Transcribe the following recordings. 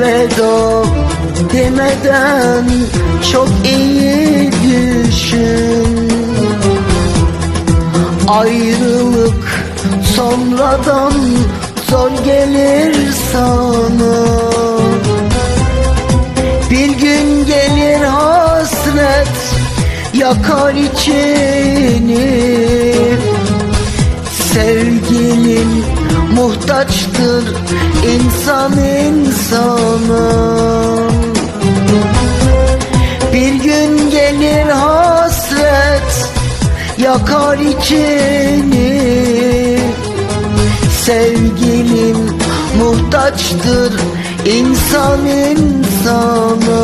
veda demeden çok iyi düşün. Ayrılık sonradan zor gelir sana. Bir gün gelir hasret yakar içini Sevgilin muhtaçtır insan insana Bir gün gelir hasret yakar içini. Sevgilim muhtaçtır insan insana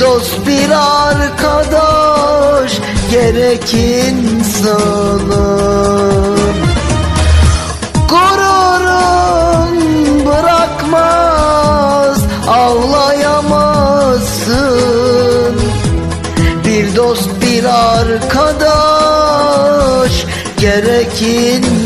dost bir arkadaş gerek insana Gururun bırakmaz ağlayamazsın. Bir dost bir arkadaş gerek insana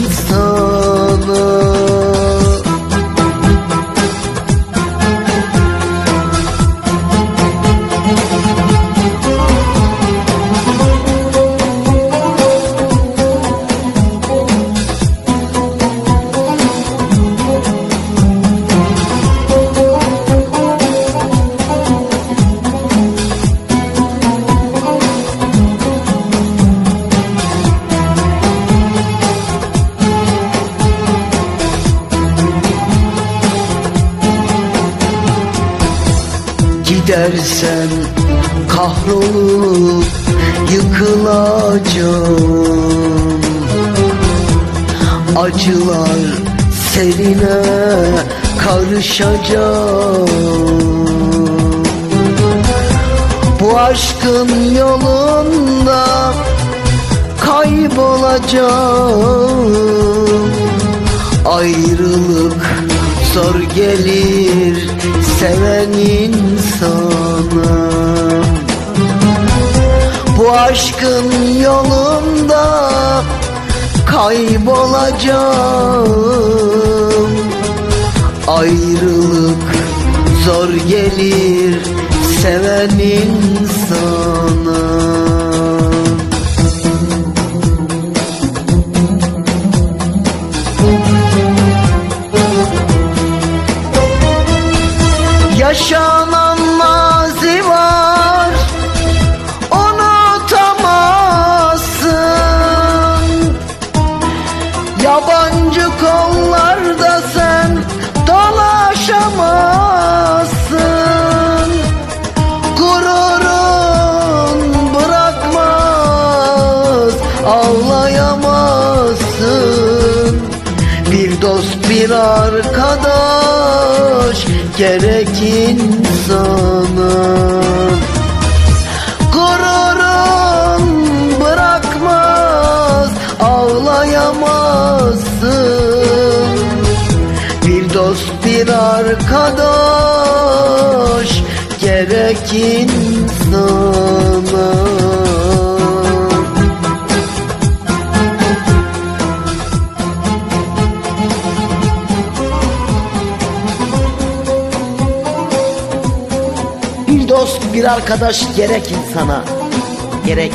Gidersen kahrolup yıkılacağım. Acılar serine karışacağım Bu aşkın yolunda kaybolacağım Ayrılık zor gelir seven insana Bu aşkın yolunda kaybolacağım. Ayrılık zor gelir seven insana ağlayamazsın. Bir dost bir arkadaş gerek insana Gururun bırakmaz ağlayamazsın. Bir dost bir arkadaş gerek insana Bir dost bir arkadaş gerek insana Gerek